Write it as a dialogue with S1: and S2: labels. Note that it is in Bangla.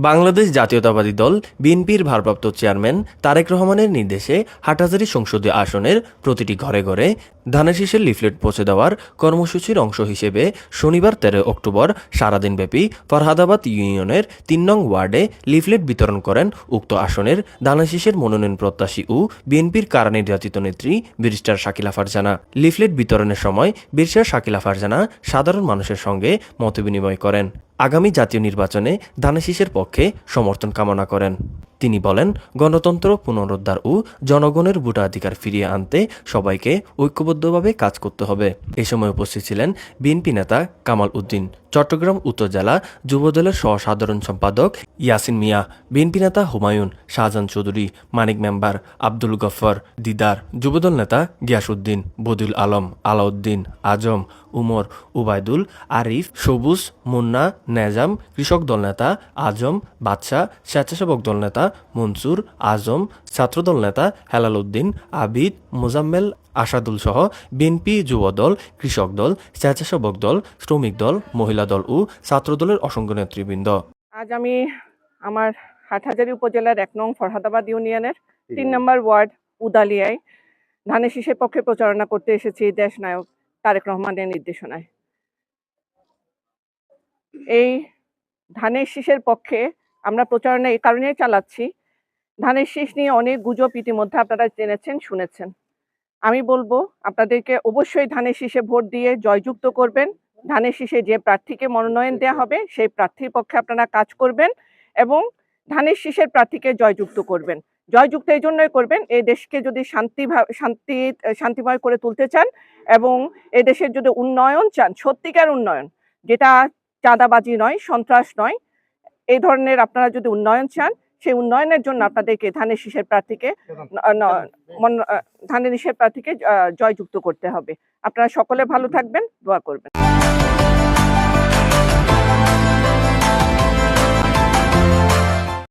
S1: বাংলাদেশ জাতীয়তাবাদী দল বিএনপির ভারপ্রাপ্ত চেয়ারম্যান তারেক রহমানের নির্দেশে হাটহাজারী সংসদীয় আসনের প্রতিটি ঘরে ঘরে ধানের শীষের লিফলেট পৌঁছে দেওয়ার কর্মসূচির অংশ হিসেবে শনিবার তেরো অক্টোবর সারাদিনব্যাপী ফরহাদাবাদ ইউনিয়নের তিন নং ওয়ার্ডে লিফলেট বিতরণ করেন উক্ত আসনের ধানের শীষের মনোনয়ন প্রত্যাশী ও বিএনপির কারা নির্যাতিত নেত্রী ব্যারিস্টার শাকিলা ফারজানা লিফলেট বিতরণের সময় ব্যারিস্টার শাকিলা ফারজানা সাধারণ মানুষের সঙ্গে মতবিনিময় করেন। আগামী জাতীয় নির্বাচনে ধানেশিসের পক্ষে সমর্থন কামনা করেন। তিনি বলেন, গণতন্ত্র পুনরুদ্ধার ও জনগণের ভোটাধিকার ফিরিয়ে আনতে সবাইকে ঐক্যবদ্ধভাবে কাজ করতে হবে। এ সময় উপস্থিত ছিলেন বিএনপি নেতা কামাল উদ্দিন, চট্টগ্রাম উত্তর জেলা যুবদলের সহ সাধারণ সম্পাদক ইয়াসিন মিয়া, বিএনপি নেতা হুমায়ুন, শাহজাহান চৌধুরী, মানিক মেম্বার আব্দুল গফর দিদার যুবদল নেতা গিয়াসউদ্দিন, বদিউল আলম, আলাউদ্দিন, আজম, উমর, উবায়দুল, আরিফ, সবুজ, মুন্না, নেজাম, কৃষক দল নেতা, আজম, বাদশাহ, স্বেচ্ছাসেবক দল নেতা মনসুর আজম ছাত্রদল নেতা হেলাল উদ্দিন আবিদ মোজাম্মেল আসাদুল সহ বিএনপি যুবদল কৃষক দল স্বেচ্ছাসেবক দল শ্রমিক দল মহিলা দল ও ছাত্রদলের অসংখ্য নেতৃবৃন্দ।
S2: আজ আমি আমার হাটহাজারী উপজেলার এক নং ফরহাদাবাদ ইউনিয়নের তিন নম্বর ওয়ার্ড উদালিয়ায় ধানের শীষের পক্ষে প্রচারণা করতে এসেছি দেশ নায়ক তারেক রহমানের নির্দেশনায়। এই ধানের শীষের পক্ষে আমরা প্রচারণা এই কারণেই চালাচ্ছি। ধানের শীষ নিয়ে অনেক গুজব ইতিমধ্যে আপনারা জেনেছেন, শুনেছেন। আমি বলব, আপনাদেরকে অবশ্যই ধানের শীষে ভোট দিয়ে জয়যুক্ত করবেন। ধানের শীষে যে প্রার্থীকে মনোনয়ন দেওয়া হবে, সেই প্রার্থীর পক্ষে আপনারা কাজ করবেন এবং ধানের শীষের প্রার্থীকে জয়যুক্ত করবেন। জয়যুক্ত এই জন্যই করবেন, এই দেশকে যদি শান্তি শান্তি, শান্তিময় করে তুলতে চান এবং এই দেশের যদি উন্নয়ন চান, সত্যিকার উন্নয়ন, যেটা চাঁদাবাজি নয়, সন্ত্রাস নয় এই ধরনের আপনারা যদি উন্নয়ন চান সেই উন্নয়নের জন্য আপনাদেরকে ধানের শীষের প্রার্থীকে ধানের শীষের প্রার্থীকে জয়যুক্ত করতে হবে। আপনারা সকলে ভালো থাকবেন দোয়া করবেন।